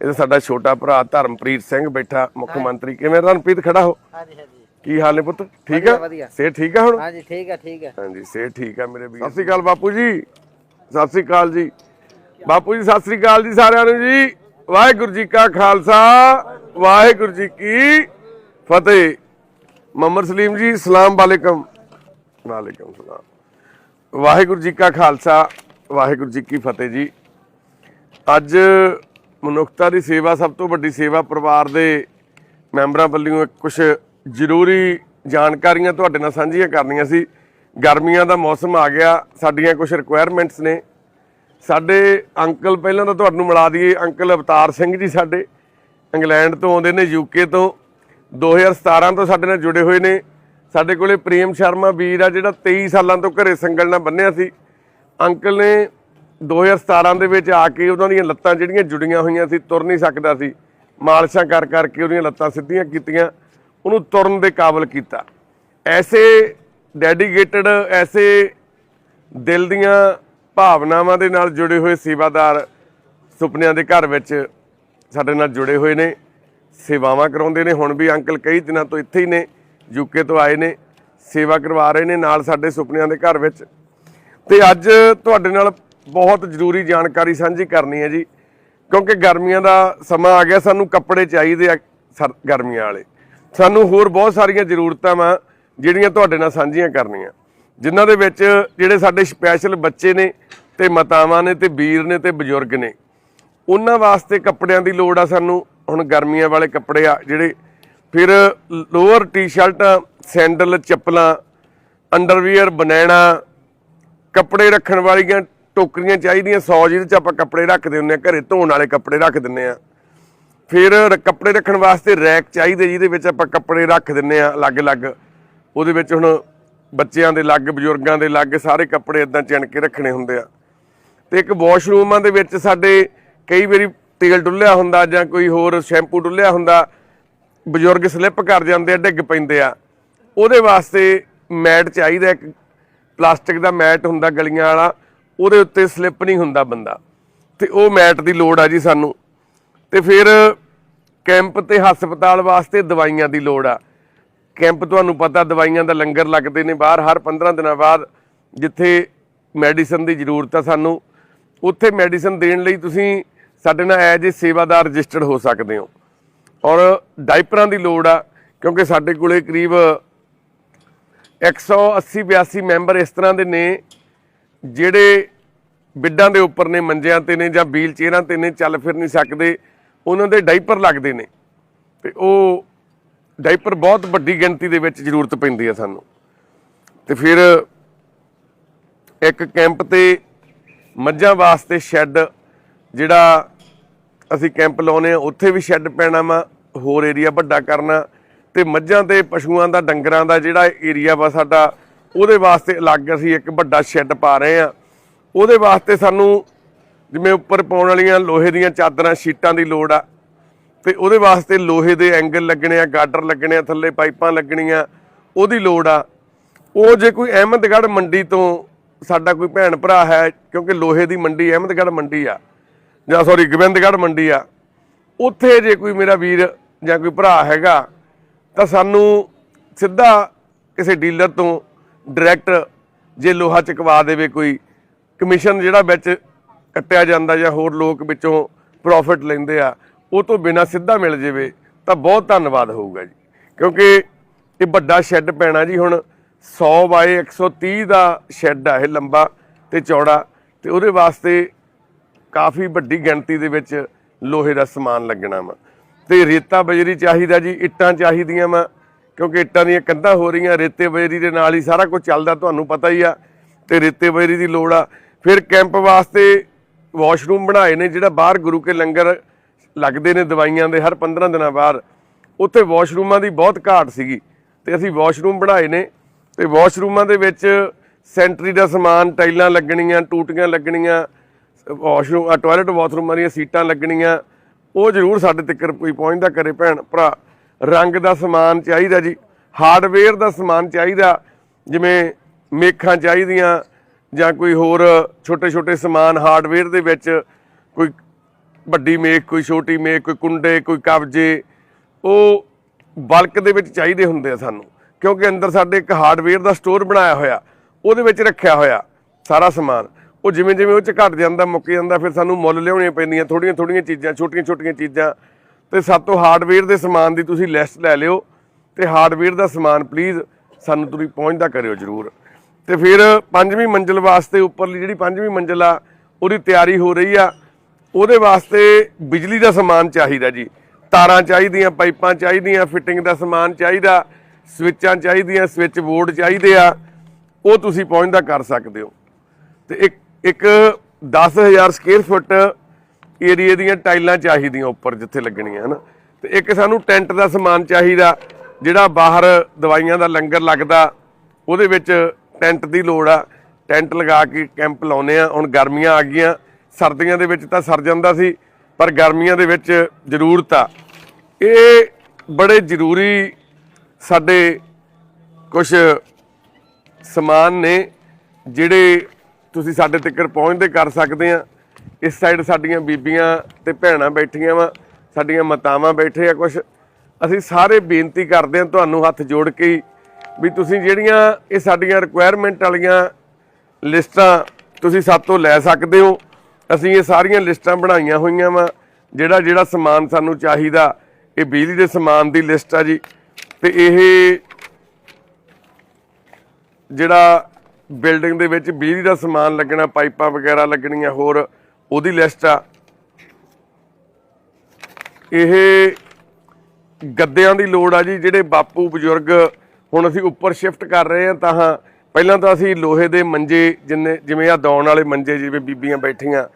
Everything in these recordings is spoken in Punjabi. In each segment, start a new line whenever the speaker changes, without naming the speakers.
ਇਹ ਸਾਡਾ ਛੋਟਾ ਭਰਾ ਧਰਮਪ੍ਰੀਤ ਸਿੰਘ ਬੈਠਾ ਮੁੱਖ ਮੰਤਰੀ। ਕਿਵੇਂ ਧਰਮਪ੍ਰੀਤ ਖੜਾ ਹੋ?
ਹਾਂਜੀ ਹਾਂਜੀ।
ਕੀ ਹਾਲ ਨੇ ਪੁੱਤ? ਠੀਕ ਆ। ਸੇ ਠੀਕ ਆ ਹੁਣ?
ਹਾਂਜੀ ਠੀਕ ਹੈ ਠੀਕ ਹੈ
ਹਾਂਜੀ ਸੇ ਠੀਕ ਆ ਮੇਰੇ ਵੀਰ। ਸਤਿ ਸ੍ਰੀ ਅਕਾਲ ਬਾਪੂ ਜੀ। ਸਤਿ ਸ੍ਰੀ ਅਕਾਲ ਜੀ। ਬਾਪੂ ਜੀ ਸਤਿ ਸ੍ਰੀ ਅਕਾਲ ਜੀ ਸਾਰਿਆਂ ਨੂੰ ਜੀ। ਵਾਹਿਗੁਰੂ ਜੀ ਕਾ ਖਾਲਸਾ ਵਾਹਿਗੁਰੂ ਜੀ ਕੀ ਫਤਿਹ। ਮੁਹੰਮਦ ਸਲੀਮ ਜੀ ਸਲਾਮ ਵਾਲੇਕਮ। ਵਾਲੇਕਮ ਸਲਾਮ। ਵਾਹਿਗੁਰੂ ਜੀ ਕਾ ਖਾਲਸਾ ਵਾਹਿਗੁਰੂ ਜੀ ਕੀ ਫਤਿਹ ਜੀ। ਅੱਜ ਮਨੁੱਖਤਾ ਦੀ ਸੇਵਾ ਸਭ ਤੋਂ ਵੱਡੀ ਸੇਵਾ ਪਰਿਵਾਰ ਦੇ ਮੈਂਬਰਾਂ ਵੱਲੋਂ ਕੁਝ ਜ਼ਰੂਰੀ ਜਾਣਕਾਰੀਆਂ ਤੁਹਾਡੇ ਨਾਲ ਸਾਂਝੀਆਂ ਕਰਨੀਆਂ ਸੀ। ਗਰਮੀਆਂ ਦਾ ਮੌਸਮ ਆ ਗਿਆ, ਸਾਡੀਆਂ ਕੁਝ ਰਿਕੁਆਇਰਮੈਂਟਸ ਨੇ। ਸਾਡੇ ਅੰਕਲ ਪਹਿਲਾਂ ਤਾਂ ਤੁਹਾਨੂੰ ਮਿਲਾ ਦਈਏ, ਅੰਕਲ ਅਵਤਾਰ ਸਿੰਘ ਜੀ ਸਾਡੇ, ਇੰਗਲੈਂਡ ਤੋਂ ਆਉਂਦੇ ਨੇ ਯੂਕੇ ਤੋਂ। 2017 ਤੋਂ ਸਾਡੇ ਨਾਲ ਜੁੜੇ ਹੋਏ ਨੇ। ਸਾਡੇ ਕੋਲੇ ਪ੍ਰੇਮ ਸ਼ਰਮਾ ਵੀਰ ਆ, ਜਿਹੜਾ 23 ਸਾਲਾਂ ਤੋਂ ਘਰੇ ਸੰਗਲ ਨਾਲ ਬੰਨਿਆ ਸੀ। ਅੰਕਲ ਨੇ 2017 ਦੇ ਵਿੱਚ ਆ ਕੇ ਉਹਨਾਂ ਦੀਆਂ ਲੱਤਾਂ ਜਿਹੜੀਆਂ ਜੁੜੀਆਂ ਹੋਈਆਂ ਸੀ, ਤੁਰ ਨਹੀਂ ਸਕਦਾ ਸੀ। ਮਾਲਸ਼ਾਂ ਕਰ ਕਰਕੇ ਉਹਦੀਆਂ ਲੱਤਾਂ ਸਿੱਧੀਆਂ ਕੀਤੀਆਂ, ਉਹਨੂੰ ਤੁਰਨ ਦੇ ਕਾਬਿਲ ਕੀਤਾ। ਐਸੇ ਡੈਡੀਕੇਟਡ ਐਸੇ ਦਿਲ ਦੀਆਂ ਭਾਵਨਾਵਾਂ ਦੇ ਨਾਲ ਜੁੜੇ ਹੋਏ ਸੇਵਾਦਾਰ ਸੁਪਨਿਆਂ ਦੇ ਘਰ ਵਿੱਚ ਸਾਡੇ ਨਾਲ ਜੁੜੇ ਹੋਏ ਨੇ, ਸੇਵਾਵਾਂ ਕਰਾਉਂਦੇ ਨੇ। ਹੁਣ ਵੀ ਅੰਕਲ ਕਈ ਦਿਨਾਂ ਤੋਂ ਇੱਥੇ ਹੀ ਨੇ ਯੂਕੇ ਤੋਂ ਆਏ ਨੇ, ਸੇਵਾ ਕਰਵਾ ਰਹੇ ਨੇ ਨਾਲ ਸਾਡੇ ਸੁਪਨਿਆਂ ਦੇ ਘਰ ਵਿੱਚ। ਤੇ ਅੱਜ ਤੁਹਾਡੇ ਨਾਲ ਬਹੁਤ ਜ਼ਰੂਰੀ ਜਾਣਕਾਰੀ ਸਾਂਝੀ ਕਰਨੀ ਹੈ ਜੀ। ਕਿਉਂਕਿ ਗਰਮੀਆਂ ਦਾ ਸਮਾਂ ਆ ਗਿਆ, ਸਾਨੂੰ ਕੱਪੜੇ ਚਾਹੀਦੇ ਆ ਸਰ- ਗਰਮੀਆਂ ਵਾਲੇ। ਸਾਨੂੰ ਹੋਰ ਬਹੁਤ ਸਾਰੀਆਂ ਜ਼ਰੂਰਤਾਂ ਵਾ ਜਿਹੜੀਆਂ ਤੁਹਾਡੇ ਨਾਲ ਸਾਂਝੀਆਂ ਕਰਨੀਆਂ। ਜਿਨ੍ਹਾਂ ਦੇ ਵਿੱਚ ਜਿਹੜੇ ਸਾਡੇ ਸਪੈਸ਼ਲ ਬੱਚੇ ਨੇ ਤੇ ਮਾਤਾਵਾਂ ਨੇ ਤੇ ਵੀਰ ਨੇ ਤੇ ਬਜ਼ੁਰਗ ਨੇ, ਉਹਨਾਂ ਵਾਸਤੇ ਕੱਪੜਿਆਂ ਦੀ ਲੋੜ ਆ ਸਾਨੂੰ। ਹੁਣ ਗਰਮੀਆਂ ਵਾਲੇ ਕੱਪੜੇ ਆ ਜਿਹੜੇ, ਫਿਰ ਲੋਅਰ ਟੀ-ਸ਼ਰਟਾਂ, ਸੈਂਡਲ, ਚੱਪਲਾਂ, ਅੰਡਰਵੀਅਰ, ਬਨੈਣਾ, ਕੱਪੜੇ ਰੱਖਣ ਵਾਲੀਆਂ ਟੋਕਰੀਆਂ ਚਾਹੀਦੀਆਂ 100 ਜਿਹਦੇ ਚ ਆਪਾਂ ਕੱਪੜੇ ਰੱਖਦੇ ਹੁੰਨੇ ਆ ਘਰੇ ਧੋਣ ਵਾਲੇ ਕੱਪੜੇ ਰੱਖ ਦਿੰਨੇ ਆ ਫਿਰ ਕੱਪੜੇ ਰੱਖਣ ਵਾਸਤੇ ਰੈਕ ਚਾਹੀਦੇ ਜਿਹਦੇ ਵਿੱਚ ਆਪਾਂ ਕੱਪੜੇ ਰੱਖ ਦਿੰਨੇ ਆ ਅਲੱਗ-ਅਲੱਗ। ਉਹਦੇ ਵਿੱਚ ਹੁਣ ਬੱਚਿਆਂ ਦੇ ਅਲੱਗ ਬਜ਼ੁਰਗਾਂ ਦੇ ਅਲੱਗ ਸਾਰੇ ਕੱਪੜੇ ਇਦਾਂ ਚਿਣ ਕੇ ਰੱਖਣੇ ਹੁੰਦੇ ਆ। ਤੇ ਇੱਕ ਵਾਸ਼ਰੂਮਾਂ ਦੇ ਵਿੱਚ ਸਾਡੇ ਕਈ ਵਾਰੀ ਤੇਲ ਡੁੱਲਿਆ ਹੁੰਦਾ ਜਾਂ ਕੋਈ ਹੋਰ ਸ਼ੈਂਪੂ ਡੁੱਲਿਆ ਹੁੰਦਾ, ਬਜ਼ੁਰਗ ਸਲਿੱਪ ਕਰ ਜਾਂਦੇ ਆ, ਡਿੱਗ ਪੈਂਦੇ ਆ। ਉਹਦੇ ਵਾਸਤੇ ਮੈਟ ਚਾਹੀਦਾ ਇੱਕ, ਪਲਾਸਟਿਕ ਦਾ ਮੈਟ ਹੁੰਦਾ ਗਲੀਆਂ ਵਾਲਾ ਉਹਦੇ ਉੱਤੇ ਸਲਿੱਪ ਨਹੀਂ ਹੁੰਦਾ ਬੰਦਾ। ਤੇ ਉਹ ਮੈਟ ਦੀ ਲੋੜ ਆ ਜੀ ਸਾਨੂੰ। ਤੇ ਫਿਰ ਕੈਂਪ ਤੇ ਹਸਪਤਾਲ ਵਾਸਤੇ ਦਵਾਈਆਂ ਦੀ ਲੋੜ ਆ। ਕੈਂਪ ਤੁਹਾਨੂੰ ਪਤਾ, ਦਵਾਈਆਂ ਦਾ ਲੰਗਰ ਲੱਗਦੇ ਨੇ ਬਾਹਰ, ਹਰ 15 ਦਿਨਾਂ ਬਾਅਦ ਜਿੱਥੇ ਮੈਡੀਸਨ ਦੀ ਜ਼ਰੂਰਤ ਆ ਸਾਨੂੰ, ਉੱਥੇ ਮੈਡੀਸਨ ਦੇਣ ਲਈ ਤੁਸੀਂ ਸਾਡੇ ਨਾਲ ਐਜ ਏ ਸੇਵਾਦਾਰ ਰਜਿਸਟਰਡ ਹੋ ਸਕਦੇ ਹੋ। ਔਰ ਡਾਈਪਰਾਂ ਦੀ ਲੋੜ ਆ, ਕਿਉਂਕਿ ਸਾਡੇ ਕੋਲੇ ਕਰੀਬ 180 82 ਮੈਂਬਰ ਇਸ ਤਰ੍ਹਾਂ ਦੇ ਨੇ ਜਿਹੜੇ ਬਿੱਡਾਂ ਦੇ ਉੱਪਰ ਨੇ, ਮੰਜਿਆਂ ਤੇ ਨੇ ਜਾਂ ਵੀਲ ਚੇਅਰਾਂ ਤੇ ਨੇ, ਚੱਲ ਫਿਰ ਨਹੀਂ ਸਕਦੇ, ਉਹਨਾਂ ਦੇ ਡਾਈਪਰ ਲੱਗਦੇ ਨੇ। ਤੇ ਉਹ ਡਾਈਪਰ ਬਹੁਤ ਵੱਡੀ ਗਿਣਤੀ ਦੇ ਵਿੱਚ ਜ਼ਰੂਰਤ ਪੈਂਦੀ ਹੈ ਸਾਨੂੰ। ਤੇ ਫਿਰ ਇੱਕ ਕੈਂਪ ਤੇ ਮੱਝਾਂ ਵਾਸਤੇ ਸ਼ੈੱਡ ਜਿਹੜਾ ਅਸੀਂ ਕੈਂਪ ਲਾਉਨੇ ਆ ਉੱਥੇ ਵੀ ਸ਼ੈੱਡ ਪੈਣਾ ਵਾ, ਹੋਰ ਏਰੀਆ ਵੱਡਾ ਕਰਨਾ। ਤੇ ਮੱਝਾਂ ਤੇ ਪਸ਼ੂਆਂ ਦਾ, ਡੰਗਰਾਂ ਦਾ ਜਿਹੜਾ ਏਰੀਆ ਵਾ ਸਾਡਾ ਉਹਦੇ ਵਾਸਤੇ ਅਲੱਗ ਅਸੀਂ ਇੱਕ ਵੱਡਾ ਸ਼ੈੱਡ ਪਾ ਰਹੇ ਆ ਉਹਦੇ ਵਾਸਤੇ ਸਾਨੂੰ ਜਿਵੇਂ ਉੱਪਰ ਪਾਉਣ ਵਾਲੀਆਂ ਲੋਹੇ ਦੀਆਂ ਚਾਦਰਾਂ ਸ਼ੀਟਾਂ ਦੀ ਲੋੜ ਆ। ਤੇ ਉਹਦੇ ਵਾਸਤੇ ਲੋਹੇ ਦੇ ਐਂਗਲ ਲੱਗਣੇ ਆ, ਗਾਡਰ ਲੱਗਣੇ ਆ, ਥੱਲੇ ਪਾਈਪਾਂ ਲੱਗਣੀਆਂ, ਉਹਦੀ ਲੋੜ ਆ। ਉਹ ਜੇ ਕੋਈ ਅਹਿਮਦਗੜ੍ਹ ਮੰਡੀ ਤੋਂ ਸਾਡਾ ਕੋਈ ਭੈਣ ਭਰਾ ਹੈ, ਕਿਉਂਕਿ ਲੋਹੇ ਦੀ ਮੰਡੀ ਅਹਿਮਦਗੜ੍ਹ ਮੰਡੀ ਆ, ਜਾਂ ਸੌਰੀ ਗੋਬਿੰਦਗੜ੍ਹ ਮੰਡੀ ਆ, ਉੱਥੇ ਜੇ ਕੋਈ ਮੇਰਾ ਵੀਰ ਜਾਂ ਕੋਈ ਭਰਾ ਹੈਗਾ, ਤਾਂ ਸਾਨੂੰ ਸਿੱਧਾ ਕਿਸੇ ਡੀਲਰ ਤੋਂ ਡਾਇਰੈਕਟ ਜੇ ਲੋਹਾ ਚਕਵਾ ਦੇਵੇ ਕੋਈ, ਕਮਿਸ਼ਨ ਜਿਹੜਾ ਵਿੱਚ ਕੱਟਿਆ ਜਾਂਦਾ ਜਾਂ ਹੋਰ ਲੋਕ ਵਿੱਚੋਂ ਪ੍ਰੋਫਿਟ ਲੈਂਦੇ ਆ, ਉਹ ਤੋਂ ਬਿਨਾ ਸਿੱਧਾ ਮਿਲ ਜਾਵੇ, ਤਾਂ ਬਹੁਤ ਧੰਨਵਾਦ ਹੋਊਗਾ ਜੀ। ਕਿਉਂਕਿ ਇਹ ਵੱਡਾ ਸ਼ੈੱਡ ਪੈਣਾ ਜੀ ਹੁਣ 100 ਬਾਏ 130 ਦਾ ਸ਼ੈੱਡ ਆ, ਇਹ ਲੰਬਾ ਤੇ ਚੌੜਾ, ਤੇ ਉਹਦੇ ਵਾਸਤੇ ਕਾਫੀ ਵੱਡੀ ਗਿਣਤੀ ਦੇ ਵਿੱਚ ਲੋਹੇ ਦਾ ਸਮਾਨ ਲੱਗਣਾ ਵਾ। ਤੇ ਰੇਤਾ ਬਜਰੀ ਚਾਹੀਦਾ ਜੀ, ਇੱਟਾਂ ਚਾਹੀਦੀਆਂ ਵਾ ਕਿਉਂਕਿ ਇੱਟਾਂ ਦੀਆਂ ਕੰਧਾਂ ਹੋ ਰਹੀਆਂ, ਰੇਤੇ ਬਜਰੀ ਦੇ ਨਾਲ ਹੀ ਸਾਰਾ ਕੁਝ ਚੱਲਦਾ, ਤੁਹਾਨੂੰ ਪਤਾ ਹੀ ਆ, ਤੇ ਰੇਤੇ ਬਜਰੀ ਦੀ ਲੋੜ ਆ। ਫਿਰ ਕੈਂਪ ਵਾਸਤੇ ਵਾਸ਼ਰੂਮ ਬਣਾਏ ਨੇ, ਜਿਹੜਾ ਬਾਹਰ ਗੁਰੂ ਕੇ ਲੰਗਰ ਲੱਗਦੇ ਨੇ ਦਵਾਈਆਂ ਦੇ, ਹਰ 15 ਦਿਨਾਂ ਬਾਅਦ। ਉੱਥੇ ਵਾਸ਼ਰੂਮਾਂ ਦੀ ਬਹੁਤ ਘਾਟ ਸੀਗੀ, ਤੇ ਅਸੀਂ ਵਾਸ਼ਰੂਮ ਬਣਾਏ ਨੇ, ਤੇ ਵਾਸ਼ਰੂਮਾਂ ਦੇ ਵਿੱਚ ਸੈਂਟਰੀ ਦਾ ਸਮਾਨ, ਟਾਈਲਾਂ ਲੱਗਣੀਆਂ, ਟੂਟੀਆਂ ਲੱਗਣੀਆਂ, ਵਾਸ਼ਰੂਮ ਟਾਇਲਟ ਬਾਥਰੂਮਾਂ ਦੀਆਂ ਸੀਟਾਂ ਲੱਗਣੀਆਂ। ਉਹ ਜ਼ਰੂਰ ਸਾਡੇ ਤੱਕ ਕੋਈ ਪਹੁੰਚਦਾ ਕਰੇ ਭੈਣ, ਭਰਾ। ਰੰਗ ਦਾ ਸਮਾਨ ਚਾਹੀਦਾ ਜੀ, ਹਾਰਡਵੇਅਰ ਦਾ ਸਮਾਨ ਚਾਹੀਦਾ, ਜਿਵੇਂ ਮੇਖਾਂ ਚਾਹੀਦੀਆਂ ਜਾਂ ਕੋਈ ਹੋਰ ਛੋਟੇ ਛੋਟੇ ਸਮਾਨ ਹਾਰਡਵੇਅਰ ਦੇ ਵਿੱਚ, ਕੋਈ ਵੱਡੀ ਮੇਕ ਕੋਈ ਛੋਟੀ ਮੇਕ ਕੋਈ ਕੁੰਡੇ, ਕੋਈ ਕਬਜੇ, ਉਹ ਬਲਕ ਦੇ ਵਿੱਚ ਚਾਹੀਦੇ ਹੁੰਦੇ ਆ ਸਾਨੂੰ, ਕਿਉਂਕਿ ਅੰਦਰ ਸਾਡੇ ਇੱਕ ਹਾਰਡਵੇਅਰ ਦਾ ਸਟੋਰ ਬਣਾਇਆ ਹੋਇਆ, ਉਹਦੇ ਵਿੱਚ ਰੱਖਿਆ ਹੋਇਆ ਸਾਰਾ ਸਮਾਨ, ਉਹ ਜਿਵੇਂ ਜਿਵੇਂ ਉਹ ਚ ਘਟ ਜਾਂਦਾ, ਮੁੱਕ ਜਾਂਦਾ, ਫਿਰ ਸਾਨੂੰ ਮੁੱਲ ਲਿਆਉਣੀਆਂ ਪੈਂਦੀਆਂ ਥੋੜੀਆਂ ਥੋੜੀਆਂ ਚੀਜ਼ਾਂ ਛੋਟੀਆਂ ਛੋਟੀਆਂ ਚੀਜ਼ਾਂ ਤੇ ਸਾਤੋਂ ਹਾਰਡਵੇਅਰ ਦੇ ਸਮਾਨ ਦੀ ਤੁਸੀਂ ਲਿਸਟ ਲੈ ਲਿਓ ਤੇ ਹਾਰਡਵੇਅਰ ਦਾ ਸਮਾਨ ਪਲੀਜ਼ ਸਾਨੂੰ ਤੁਸੀਂ ਪਹੁੰਚਦਾ ਕਰਿਓ ਜਰੂਰ। ਤੇ ਫਿਰ ਪੰਜਵੀਂ ਮੰਜ਼ਿਲ ਵਾਸਤੇ ਉੱਪਰਲੀ ਜਿਹੜੀ ਪੰਜਵੀਂ ਮੰਜ਼ਿਲ ਆ, ਉਹਦੀ ਤਿਆਰੀ ਹੋ ਰਹੀ ਆ। ਉਹਦੇ ਵਾਸਤੇ ਬਿਜਲੀ ਦਾ ਸਮਾਨ ਚਾਹੀਦਾ ਜੀ। ਤਾਰਾਂ ਚਾਹੀਦੀਆਂ, ਪਾਈਪਾਂ ਚਾਹੀਦੀਆਂ ਫਿਟਿੰਗ ਦਾ ਸਮਾਨ ਚਾਹੀਦਾ, ਸਵਿੱਚਾਂ ਚਾਹੀਦੀਆਂ ਸਵਿੱਚ ਬੋਰਡ ਚਾਹੀਦੇ ਆ। ਉਹ ਤੁਸੀਂ ਪਹੁੰਚਦਾ ਕਰ ਸਕਦੇ ਹੋ। ਤੇ ਇੱਕ ਇੱਕ 10000 ਸਕੁਅਰ ਫੁੱਟ ਏਰੀਏ ਦੀਆਂ ਟਾਈਲਾਂ ਚਾਹੀਦੀਆਂ ਉੱਪਰ ਜਿੱਥੇ ਲੱਗਣੀਆਂ, ਹਨ? ਤੇ ਇੱਕ ਸਾਨੂੰ ਟੈਂਟ ਦਾ ਸਮਾਨ ਚਾਹੀਦਾ, ਜਿਹੜਾ ਬਾਹਰ ਦਵਾਈਆਂ ਦਾ ਲੰਗਰ ਲੱਗਦਾ, ਉਹਦੇ ਵਿੱਚ ਟੈਂਟ ਦੀ ਲੋੜ ਆ। ਟੈਂਟ ਲਗਾ ਕੇ ਕੈਂਪ ਲਾਉਨੇ ਆ, ਹੁਣ ਗਰਮੀਆਂ ਆ ਗਈਆਂ, ਸਰਦੀਆਂ ਦੇ ਵਿੱਚ ਤਾਂ ਸਰ ਜਾਂਦਾ ਸੀ, ਪਰ ਗਰਮੀਆਂ ਦੇ ਵਿੱਚ ਜ਼ਰੂਰਤ ਆ। ਇਹ ਬੜੇ ਜ਼ਰੂਰੀ ਸਾਡੇ ਕੁਝ ਸਮਾਨ ਨੇ, ਜਿਹੜੇ ਤੁਸੀਂ ਸਾਡੇ ਤੱਕ ਪਹੁੰਚਦੇ ਕਰ ਸਕਦੇ ਆ। ਇਸ ਸਾਈਡ ਸਾਡੀਆਂ ਬੀਬੀਆਂ ਤੇ ਭੈਣਾਂ ਬੈਠੀਆਂ ਵਾ, ਸਾਡੀਆਂ ਮਾਤਾਵਾਂ ਬੈਠੇ ਆ ਕੁਝ ਅਸੀਂ ਸਾਰੇ ਬੇਨਤੀ ਕਰਦੇ ਹਾਂ ਤੁਹਾਨੂੰ ਹੱਥ ਜੋੜ ਕੇ ਹੀ ਵੀ ਤੁਸੀਂ ਜਿਹੜੀਆਂ ਇਹ ਸਾਡੀਆਂ ਰਿਕੁਆਇਰਮੈਂਟ ਵਾਲੀਆਂ ਲਿਸਟਾਂ ਤੁਸੀਂ ਸਾਤੋਂ ਲੈ ਸਕਦੇ ਹੋ। ਅਸੀਂ ਇਹ ਸਾਰੀਆਂ ਲਿਸਟਾਂ ਬਣਾਈਆਂ ਹੋਈਆਂ ਵਾ, ਜਿਹੜਾ ਜਿਹੜਾ ਸਮਾਨ ਸਾਨੂੰ ਚਾਹੀਦਾ, ਇਹ ਬਿਜਲੀ ਦੇ ਸਮਾਨ ਦੀ ਲਿਸਟ ਆ ਜੀ। ਤੇ ਇਹ ਜਿਹੜਾ ਬਿਲਡਿੰਗ ਦੇ ਵਿੱਚ ਬਿਜਲੀ ਦਾ ਸਮਾਨ ਲੱਗਣਾ, ਪਾਈਪਾਂ ਵਗੈਰਾ ਲੱਗਣੀਆਂ, ਹੋਰ ਉਹਦੀ ਲਿਸਟ ਆ। ਇਹ ਗੱਦਿਆਂ ਦੀ ਲੋੜ ਆ ਜੀ, ਜਿਹੜੇ ਬਾਪੂ ਬਜ਼ੁਰਗ ਹੁਣ ਅਸੀਂ ਉੱਪਰ ਸ਼ਿਫਟ ਕਰ ਰਹੇ ਹਾਂ, ਤਾਂ ਹਾਂ, ਪਹਿਲਾਂ ਤਾਂ ਅਸੀਂ ਲੋਹੇ ਦੇ ਮੰਜੇ ਜਿੰਨੇ, ਜਿਵੇਂ ਆ ਦੌਣ ਵਾਲੇ ਮੰਜੇ ਜਿਵੇਂ ਬੀਬੀਆਂ ਬੈਠੀਆਂ,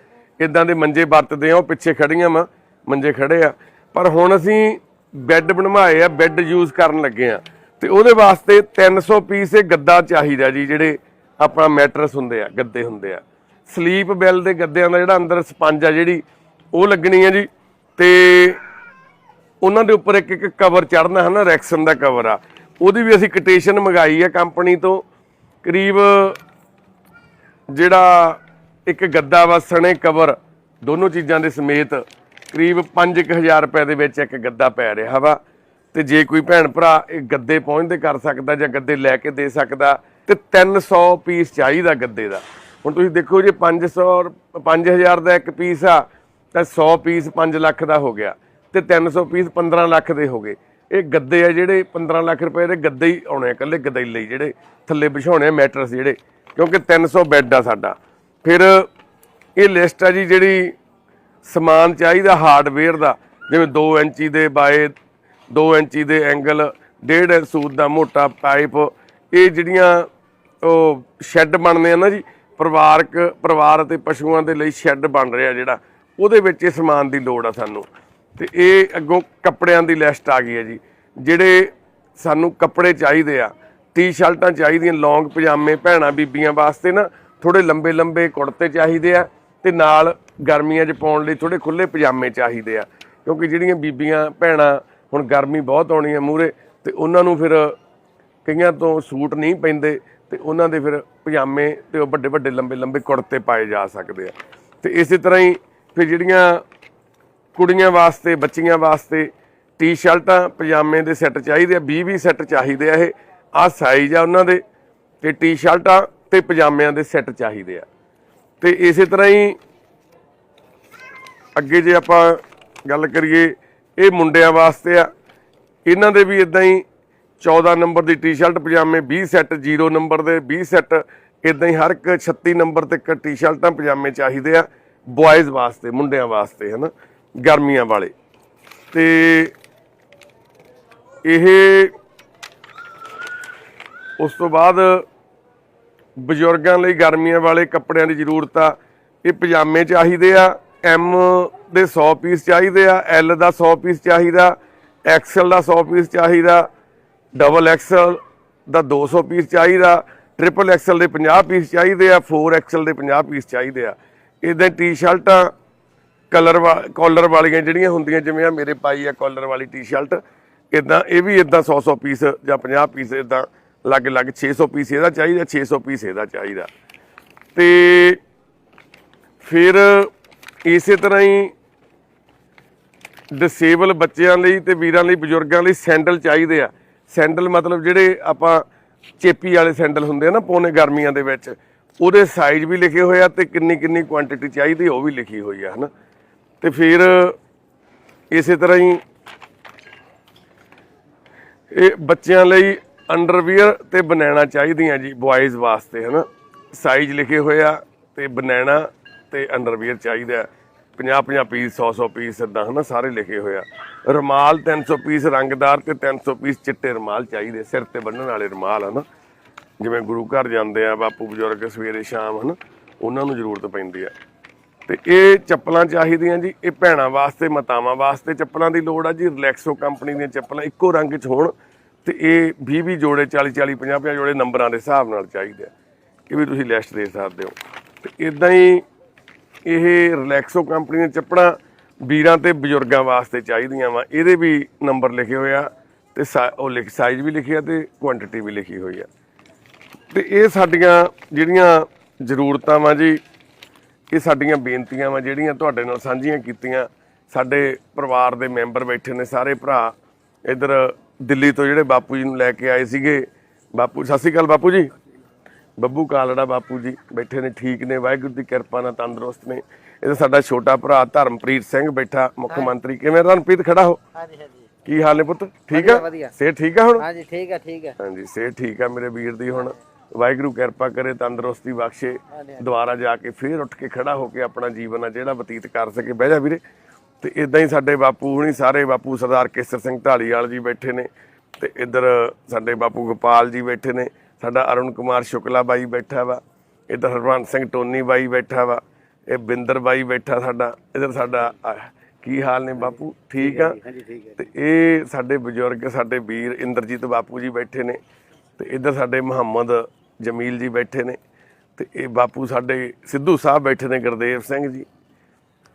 ਇਦਾਂ ਦੇ ਮੰਜੇ ਵਰਤਦੇ ਆ ਉਹ ਪਿੱਛੇ ਖੜੀਆਂ ਵਾ, ਮੰਜੇ ਖੜੇ ਆ। ਪਰ ਹੁਣ ਅਸੀਂ ਬੈੱਡ ਬਣਵਾਏ ਆ, ਬੈੱਡ ਯੂਜ਼ ਕਰਨ ਲੱਗੇ ਆ ਤੇ ਉਹਦੇ ਵਾਸਤੇ 300 ਪੀਸ ਇਹ ਗੱਦਾ ਚਾਹੀਦਾ ਜੀ, ਜਿਹੜੇ ਆਪਣਾ ਮੈਟਰਸ ਹੁੰਦੇ ਆ, ਗੱਦੇ ਹੁੰਦੇ ਆ। ਸਲੀਪ ਬੈਲ ਦੇ ਗੱਦਿਆਂ ਦਾ ਜਿਹੜਾ ਅੰਦਰ ਸਪੰਜ ਆ ਜਿਹੜੀ, ਉਹ ਲੱਗਣੀ ਹੈ ਜੀ। ਤੇ ਉਹਨਾਂ ਦੇ ਉੱਪਰ ਇੱਕ ਇੱਕ ਕਵਰ ਚੜਨਾ ਹੈ ਨਾ ਰੈਕਸਨ ਦਾ ਕਵਰ ਆ। ਉਹਦੀ ਵੀ ਅਸੀਂ ਕੋਟੇਸ਼ਨ ਮੰਗਾਈ ਆ ਕੰਪਨੀ ਤੋਂ। ਕਰੀਬ ਜਿਹੜਾ ਇੱਕ ਗੱਦਾ ਵਾ, ਸਣੇ ਕਵਰ ਦੋਨੋਂ ਚੀਜ਼ਾਂ ਦੇ ਸਮੇਤ ਕਰੀਬ 5000 ਰੁਪਏ ਦੇ ਵਿੱਚ ਇੱਕ ਗੱਦਾ ਪੈ ਰਿਹਾ ਵਾ। ਤੇ ਜੇ ਕੋਈ ਭੈਣ ਭਰਾ ਇਹ ਗੱਦੇ ਪਹੁੰਚਦੇ ਕਰ ਸਕਦਾ ਜਾਂ ਗੱਦੇ ਲੈ ਕੇ ਦੇ ਸਕਦਾ, ਤੇ 300 ਪੀਸ ਚਾਹੀਦਾ ਗੱਦੇ ਦਾ। ਹੁਣ ਤੁਸੀਂ ਦੇਖੋ ਜੇ 500 5000 ਦਾ ਇੱਕ ਪੀਸ ਆ, ਤਾਂ 100 ਪੀਸ 5 ਲੱਖ ਦਾ ਹੋ ਗਿਆ ਤੇ 300 ਪੀਸ 15 ਲੱਖ ਦੇ ਹੋ ਗਏ। ਇਹ ਗੱਦੇ ਆ ਜਿਹੜੇ 15 ਲੱਖ ਰੁਪਏ ਦੇ ਗੱਦੇ ਹੀ ਆਉਣੇ ਆ, ਇਕੱਲੇ ਗੱਦੇ ਲਈ ਜਿਹੜੇ ਥੱਲੇ ਵਿਛਾਉਣੇ ਆ ਮੈਟਰਸ ਜਿਹੜੇ, ਕਿਉਂਕਿ 300 ਬੈੱਡ ਆ ਸਾਡਾ। ਫਿਰ ਇਹ ਲਿਸਟ ਆ ਜੀ ਜਿਹੜੀ ਸਮਾਨ ਚਾਹੀਦਾ ਹਾਰਡਵੇਅਰ ਦਾ, ਜਿਵੇਂ 2 ਇੰਚੀ ਦੇ ਬਾਏ 2 ਇੰਚੀ ਦੇ ਐਂਗਲ ਡੇਢ ਸੂਤ ਦਾ ਮੋਟਾ ਪਾਈਪ ਇਹ ਜਿਹੜੀਆਂ ਉਹ ਸ਼ੈੱਡ ਬਣਦੇ ਆ ਨਾ ਜੀ ਪਰਿਵਾਰਕ ਪਰਿਵਾਰ ਅਤੇ ਪਸ਼ੂਆਂ ਦੇ ਲਈ ਸ਼ੈੱਡ ਬਣ ਰਿਹਾ ਜਿਹੜਾ, ਉਹਦੇ ਵਿੱਚ ਇਹ ਸਮਾਨ ਦੀ ਲੋੜ ਆ ਸਾਨੂੰ। ਤੇ ਇਹ ਅੱਗੋਂ ਕੱਪੜਿਆਂ ਦੀ ਲਿਸਟ ਆ ਗਈ ਹੈ ਜੀ। ਜਿਹੜੇ ਸਾਨੂੰ ਕੱਪੜੇ ਚਾਹੀਦੇ ਆ, ਟੀ-ਸ਼ਰਟਾਂ ਚਾਹੀਦੀਆਂ, ਲੌਂਗ ਪਜਾਮੇ, ਭੈਣਾਂ ਬੀਬੀਆਂ ਵਾਸਤੇ ਨਾ ਥੋੜੇ ਲੰਬੇ ਲੰਬੇ ਕੁੜਤੇ ਚਾਹੀਦੇ ਆ ਤੇ ਨਾਲ ਗਰਮੀਆਂ 'ਚ ਪਾਉਣ ਲਈ ਥੋੜੇ ਖੁੱਲੇ ਪਜਾਮੇ ਚਾਹੀਦੇ ਆ। ਕਿਉਂਕਿ ਜਿਹੜੀਆਂ ਬੀਬੀਆਂ, ਭੈਣਾਂ ਹੁਣ ਗਰਮੀ ਬਹੁਤ ਆਉਣੀ ਹੈ ਮੂਰੇ ਤੇ ਉਹਨਾਂ ਨੂੰ ਫਿਰ ਕਈਆਂ ਤੋਂ ਸੂਟ ਨਹੀਂ ਪੈਂਦੇ। ਤੇ ਉਹਨਾਂ ਦੇ ਫਿਰ ਪਜਾਮੇ ਤੇ ਉਹ ਵੱਡੇ ਵੱਡੇ ਲੰਬੇ ਲੰਬੇ ਕੁੜਤੇ ਪਾਏ ਜਾ ਸਕਦੇ ਆ। ਤੇ ਇਸੇ ਤਰ੍ਹਾਂ ਹੀ ਫਿਰ ਜਿਹੜੀਆਂ ਕੁੜੀਆਂ ਵਾਸਤੇ, ਬੱਚੀਆਂ ਵਾਸਤੇ ਟੀ-ਸ਼ਰਟਾਂ, ਪਜਾਮੇ ਦੇ ਸੈੱਟ ਚਾਹੀਦੇ ਆ 20 20 ਸੈੱਟ ਚਾਹੀਦੇ ਆ ਇਹ। ਆ ਸਾਈਜ਼ ਆ ਉਹਨਾਂ ਦੇ ਤੇ ਟੀ-ਸ਼ਰਟਾਂ ਤੇ ਪਜਾਮਿਆਂ ਦੇ ਸੈੱਟ ਚਾਹੀਦੇ ਆ। ਤੇ ਇਸੇ ਤਰ੍ਹਾਂ ਹੀ ਅੱਗੇ ਜੇ ਆਪਾਂ ਗੱਲ ਕਰੀਏ, ਇਹ ਮੁੰਡਿਆਂ ਵਾਸਤੇ ਆ। ਇਹਨਾਂ ਦੇ ਵੀ ਇਦਾਂ ਹੀ 14 ਨੰਬਰ ਦੀ ਟੀ-ਸ਼ਰਟ, ਪਜਾਮੇ 20 ਸੈੱਟ 0 ਨੰਬਰ ਦੇ 20 ਸੈੱਟ ਇਦਾਂ ਹੀ ਹਰ ਇੱਕ 36 ਨੰਬਰ ਤੱਕ ਟੀ-ਸ਼ਰਟਾਂ ਪਜਾਮੇ ਚਾਹੀਦੇ ਆ ਬॉयਜ਼ ਵਾਸਤੇ, ਮੁੰਡਿਆਂ ਵਾਸਤੇ, ਹਨਾ, ਗਰਮੀਆਂ ਵਾਲੇ। ਤੇ ਇਹ ਉਸ ਤੋਂ ਬਾਅਦ ਬਜ਼ੁਰਗਾਂ ਲਈ ਗਰਮੀਆਂ ਵਾਲੇ ਕੱਪੜਿਆਂ ਦੀ ਜ਼ਰੂਰਤ ਆ, ਇਹ ਪਜਾਮੇ ਚਾਹੀਦੇ ਆ ਐਮ ਦੇ 100 ਪੀਸ ਚਾਹੀਦੇ ਆ ਐਲ ਦਾ 100 ਪੀਸ ਚਾਹੀਦਾ ਐਕਸਲ ਦਾ 100 ਪੀਸ ਚਾਹੀਦਾ ਡਬਲ ਐਕਸਲ ਦਾ 200 ਪੀਸ ਚਾਹੀਦਾ, ਟ੍ਰਿਪਲ ਐਕਸਲ ਦੇ 50 ਪੀਸ ਚਾਹੀਦੇ ਆ 4 ਐਕਸਲ ਦੇ 50 ਪੀਸ ਚਾਹੀਦੇ ਆ। ਇਦਾਂ ਟੀ-ਸ਼ਰਟਾਂ ਕਲਰ ਕਾਲਰ ਵਾਲੀਆਂ ਜਿਹੜੀਆਂ ਹੁੰਦੀਆਂ, ਜਿਵੇਂ ਆ ਮੇਰੇ ਪਾਈ ਆ ਕਾਲਰ ਵਾਲੀ ਟੀ-ਸ਼ਰਟ ਇਦਾਂ ਇਹ ਵੀ ਇਦਾਂ 100 100 ਪੀਸ ਜਾਂ 50 ਪੀਸ ਇਦਾਂ ਲੱਗ ਲੱਗ 600 ਪੀਸ ਇਹਦਾ ਚਾਹੀਦਾ 600 ਪੀਸ ਇਹਦਾ ਚਾਹੀਦਾ। ਤੇ ਫਿਰ ਇਸੇ ਤਰ੍ਹਾਂ ਹੀ ਡਿਸੇਬਲ ਬੱਚਿਆਂ ਲਈ ਤੇ ਵੀਰਾਂ ਲਈ ਬਜ਼ੁਰਗਾਂ ਲਈ ਸੈਂਡਲ ਚਾਹੀਦੇ ਆ। ਸੈਂਡਲ ਮਤਲਬ ਜਿਹੜੇ ਆਪਾਂ ਚੇਪੀ ਵਾਲੇ ਸੈਂਡਲ ਹੁੰਦੇ ਆ ਨਾ ਪੌਣੇ ਗਰਮੀਆਂ ਦੇ ਵਿੱਚ, ਉਹਦੇ ਸਾਈਜ਼ ਵੀ ਲਿਖੇ ਹੋਏ ਆ ਤੇ ਕਿੰਨੀ ਕਿੰਨੀ ਕੁਆਂਟੀਟੀ ਚਾਹੀਦੀ ਉਹ ਵੀ ਲਿਖੀ ਹੋਈ ਆ, ਹਨਾ? ਤੇ ਫਿਰ ਇਸੇ ਤਰ੍ਹਾਂ ਹੀ ਇਹ ਬੱਚਿਆਂ ਲਈ ਅੰਡਰਵੀਅਰ ਤੇ ਬਨਾਨਾ ਚਾਹੀਦੀਆਂ ਜੀ ਬॉयਜ਼ ਵਾਸਤੇ, ਹਨਾ? ਸਾਈਜ਼ ਲਿਖੇ ਹੋਏ ਆ ਤੇ ਬਨਾਨਾ ਤੇ ਅੰਡਰਵੀਅਰ ਚਾਹੀਦਾ 50 50 ਪੀਸ 100 100 ਪੀਸ ਇਦਾਂ ਹਨਾ ਸਾਰੇ ਲਿਖੇ ਹੋਏ ਆ। ਰਮਾਲ 300 ਪੀਸ ਰੰਗਦਾਰ ਤੇ 300 ਪੀਸ ਚਿੱਟੇ ਰਮਾਲ ਚਾਹੀਦੇ, ਸਿਰ ਤੇ ਬੰਨਣ ਵਾਲੇ ਰਮਾਲ ਹਨਾ। ਜਿਵੇਂ ਗੁਰੂ ਘਰ ਜਾਂਦੇ ਆ, ਬਾਪੂ ਬਜ਼ੁਰਗ ਸਵੇਰੇ ਸ਼ਾਮ ਹਨਾ, ਉਹਨਾਂ ਨੂੰ ਜ਼ਰੂਰਤ ਪੈਂਦੀ ਆ। ਤੇ ਇਹ ਚੱਪਲਾਂ ਚਾਹੀਦੀਆਂ ਜੀ, ਇਹ ਭੈਣਾਂ ਵਾਸਤੇ, ਮਾਤਾਵਾਂ ਵਾਸਤੇ ਚੱਪਲਾਂ ਦੀ ਲੋੜ ਆ ਜੀ। ਰਿਲੈਕਸੋ ਕੰਪਨੀ ਦੀਆਂ ਚੱਪਲਾਂ ਇੱਕੋ ਰੰਗ 'ਚ ਹੋਣ ਤੇ ਇਹ 20 20 ਜੋੜੇ 40 40 50 50 ਜੋੜੇ ਨੰਬਰਾਂ ਦੇ ਹਿਸਾਬ ਨਾਲ ਚਾਹੀਦੇ ਆ। ਇਹ ਵੀ ਤੁਸੀਂ ਲਿਸਟ ਦੇ ਸਕਦੇ ਹੋ। ਤੇ ਇਦਾਂ ਹੀ ਇਹ ਰਿਲੈਕਸੋ ਕੰਪਨੀ ਦੀਆਂ ਚੱਪਲਾਂ ਵੀਰਾਂ ਤੇ ਬਜ਼ੁਰਗਾਂ ਵਾਸਤੇ ਚਾਹੀਦੀਆਂ ਵਾ। ਇਹਦੇ ਵੀ ਨੰਬਰ ਲਿਖੇ ਹੋਏ ਆ ਤੇ ਸਾ- ਉਹ ਲਿਖ ਸਾਈਜ਼ ਵੀ ਲਿਖਿਆ ਤੇ ਕੁਆਂਟੀਟੀ ਵੀ ਲਿਖੀ ਹੋਈ ਆ। ਤੇ ਇਹ ਸਾਡੀਆਂ ਜਿਹੜੀਆਂ ਜ਼ਰੂਰਤਾਂ ਵਾ ਜੀ, ਇਹ ਸਾਡੀਆਂ ਬੇਨਤੀਆਂ ਵਾ ਜਿਹੜੀਆਂ ਤੁਹਾਡੇ ਨਾਲ ਸਾਂਝੀਆਂ ਕੀਤੀਆਂ। ਸਾਡੇ ਪਰਿਵਾਰ ਦੇ ਮੈਂਬਰ ਬੈਠੇ ਨੇ ਸਾਰੇ ਭਰਾ। ਇੱਧਰ ਦਿੱਲੀ ਤੋਂ ਜਿਹੜੇ ਬਾਪੂ ਜੀ ਨੂੰ ਲੈ ਕੇ ਆਏ ਸੀਗੇ। ਬਾਪੂ, ਸਤਿ ਸ਼੍ਰੀ ਅਕਾਲ ਬਾਪੂ ਜੀ। ਬੱਬੂ ਕਾਲੜਾ ਬਾਪੂ ਜੀ ਬੈਠੇ ਨੇ ਠੀਕ ਨੇ ਵਾਹਿਗੁਰੂ ਦੀ ਕਿਰਪਾ ਨਾਲ ਤੰਦਰੁਸਤ ਨੇ। ਇਹ ਸਾਡਾ ਛੋਟਾ ਭਰਾ ਧਰਮਪ੍ਰੀਤ ਸਿੰਘ ਬੈਠਾ ਮੁੱਖ ਮੰਤਰੀ। ਕਿਵੇਂ ਧਰਮਪ੍ਰੀਤ ਖੜਾ ਹੋ?
ਹਾਂਜੀ ਹਾਂਜੀ।
ਕੀ ਹਾਲ ਨੇ ਪੁੱਤ? ਠੀਕ ਆ। ਸੇ ਠੀਕ ਆ ਹੁਣ?
ਹਾਂਜੀ ਠੀਕ ਹੈ ਠੀਕ ਹੈ
ਹਾਂਜੀ ਸਿਹਤ ਠੀਕ ਆ ਮੇਰੇ ਵੀਰ ਦੀ ਹੁਣ। ਵਾਹਿਗੁਰੂ ਕਿਰਪਾ ਕਰੇ ਤੰਦਰੁਸਤੀ ਬਖਸ਼ੇ। ਦੁਬਾਰਾ ਜਾ ਕੇ ਫੇਰ ਉੱਠ ਕੇ ਖੜਾ ਹੋ ਕੇ ਆਪਣਾ ਜੀਵਨ ਆ ਜਿਹੜਾ ਬਤੀਤ ਕਰ ਸਕੇ। ਬਹਿ ਜਾ ਵੀਰੇ। ਤੇ ਇਦਾਂ ਹੀ ਸਾਡੇ ਬਾਪੂ ਹੁਣੀ ਸਾਰੇ ਬਾਪੂ ਸਰਦਾਰ ਕੇਸਰ ਸਿੰਘ ਢਾਲੀਵਾਲ ਜੀ ਬੈਠੇ ਨੇ। ਤੇ ਇੱਧਰ ਸਾਡੇ ਬਾਪੂ ਗੋਪਾਲ ਜੀ ਬੈਠੇ ਨੇ। ਸਾਡਾ ਅਰੁਣ ਕੁਮਾਰ ਸ਼ੁਕਲਾ ਬਾਈ ਬੈਠਾ ਵਾ ਇੱਧਰ ਹਰਵੰਤ ਸਿੰਘ ਟੋਨੀ ਬਾਈ ਬੈਠਾ ਵਾ ਇਹ ਬਿੰਦਰ ਬਾਈ ਬੈਠਾ ਸਾਡਾ ਇੱਧਰ ਸਾਡਾ ਕੀ ਹਾਲ ਨੇ ਬਾਪੂ? ਠੀਕ ਆ? ਤੇ ਇਹ ਸਾਡੇ ਬਜ਼ੁਰਗ ਸਾਡੇ ਵੀਰ ਇੰਦਰਜੀਤ ਬਾਪੂ ਜੀ ਬੈਠੇ ਨੇ ਤੇ ਇੱਧਰ ਸਾਡੇ ਮੁਹੰਮਦ ਜਮੀਲ ਜੀ ਬੈਠੇ ਨੇ ਤੇ ਇਹ ਬਾਪੂ ਸਾਡੇ ਸਿੱਧੂ ਸਾਹਿਬ ਬੈਠੇ ਨੇ ਗੁਰਦੇਵ ਸਿੰਘ ਜੀ।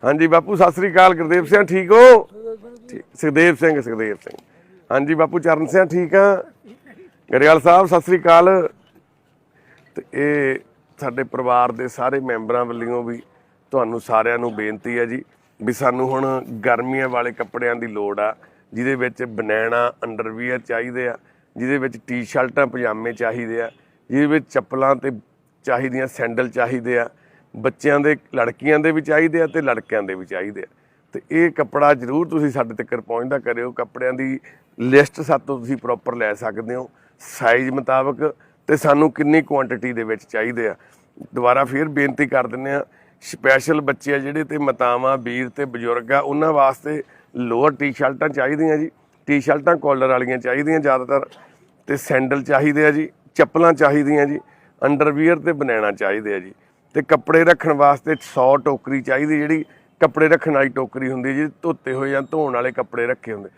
ਹਾਂਜੀ ਬਾਪੂ ਸਤਿ ਸ੍ਰੀ ਅਕਾਲ ਗੁਰਦੇਵ ਸਿੰਘ ਠੀਕ ਹੋ? ਸੁਖਦੇਵ ਸਿੰਘ ਸੁਖਦੇਵ ਸਿੰਘ। ਹਾਂਜੀ ਬਾਪੂ ਚਰਨ ਸਿੰਘ ਠੀਕ ਆ? ਗਰੇਵਾਲ ਸਾਹਿਬ, ਸਤਿ ਸ੍ਰੀ ਅਕਾਲ। ਤੇ ਇਹ ਸਾਡੇ ਪਰਿਵਾਰ ਦੇ ਸਾਰੇ ਮੈਂਬਰਾਂ ਵੱਲੋਂ ਵੀ ਤੁਹਾਨੂੰ ਸਾਰਿਆਂ ਨੂੰ ਬੇਨਤੀ ਹੈ ਜੀ ਵੀ ਸਾਨੂੰ ਹੁਣ ਗਰਮੀਆਂ ਵਾਲੇ ਕੱਪੜਿਆਂ ਦੀ ਲੋੜ ਆ, ਜਿਹਦੇ ਵਿੱਚ ਬਨੈਣਾ ਅੰਡਰਵੀਅਰ ਚਾਹੀਦੇ ਆ, ਜਿਹਦੇ ਵਿੱਚ ਟੀ-ਸ਼ਰਟਾਂ, ਪਜਾਮੇ ਚਾਹੀਦੇ ਆ, ਜਿਹਦੇ ਵਿੱਚ ਚੱਪਲਾਂ ਤੇ ਚਾਹੀਦੀਆਂ ਸੈਂਡਲ ਚਾਹੀਦੇ ਆ, ਬੱਚਿਆਂ ਦੇ, ਲੜਕੀਆਂ ਦੇ ਵੀ ਚਾਹੀਦੇ ਆ ਤੇ ਲੜਕਿਆਂ ਦੇ ਵੀ ਚਾਹੀਦੇ ਆ। ਤੇ ਇਹ ਕੱਪੜਾ ਜ਼ਰੂਰ ਤੁਸੀਂ ਸਾਡੇ ਤੱਕ ਪਹੁੰਚਦਾ ਕਰਿਓ, ਕੱਪੜਿਆਂ ਦੀ ਲਿਸਟ ਸਾਤੋਂ ਤੁਸੀਂ ਪ੍ਰੋਪਰ ਲੈ ਸਕਦੇ ਹੋ। ਸਾਈਜ਼ ਮੁਤਾਬਕ ਤੇ ਸਾਨੂੰ ਕਿੰਨੀ ਕੁਆਂਟੀਟੀ ਦੇ ਵਿੱਚ ਚਾਹੀਦੇ ਆ। ਦੁਬਾਰਾ ਫੇਰ ਬੇਨਤੀ ਕਰ ਦਿੰਦੇ ਆ ਸਪੈਸ਼ਲ ਬੱਚੇ ਆ ਜਿਹੜੇ ਤੇ ਮਾਤਾਵਾਂ, ਵੀਰ ਤੇ ਬਜ਼ੁਰਗ ਆ, ਉਹਨਾਂ ਵਾਸਤੇ ਲੋਅਰ ਟੀ-ਸ਼ਰਟਾਂ ਚਾਹੀਦੀਆਂ ਜੀ। ਟੀ-ਸ਼ਰਟਾਂ ਕਾਲਰ ਵਾਲੀਆਂ ਚਾਹੀਦੀਆਂ ਜ਼ਿਆਦਾਤਰ ਤੇ ਸੈਂਡਲ ਚਾਹੀਦੇ ਆ ਜੀ, ਚੱਪਲਾਂ ਚਾਹੀਦੀਆਂ ਜੀ ਅੰਡਰਵੀਅਰ ਤੇ ਬਨਾਨਾ ਚਾਹੀਦੇ ਆ ਜੀ। ਤੇ ਕੱਪੜੇ ਰੱਖਣ ਵਾਸਤੇ 100 ਟੋਕਰੀ ਚਾਹੀਦੀ ਜਿਹੜੀ ਕੱਪੜੇ ਰੱਖਣ ਵਾਲੀ ਟੋਕਰੀ ਹੁੰਦੀ ਜੀ, ਧੋਤੇ ਹੋਏ ਜਾਂ ਧੋਣ ਵਾਲੇ ਕੱਪੜੇ ਰੱਖੇ ਹੁੰਦੇ।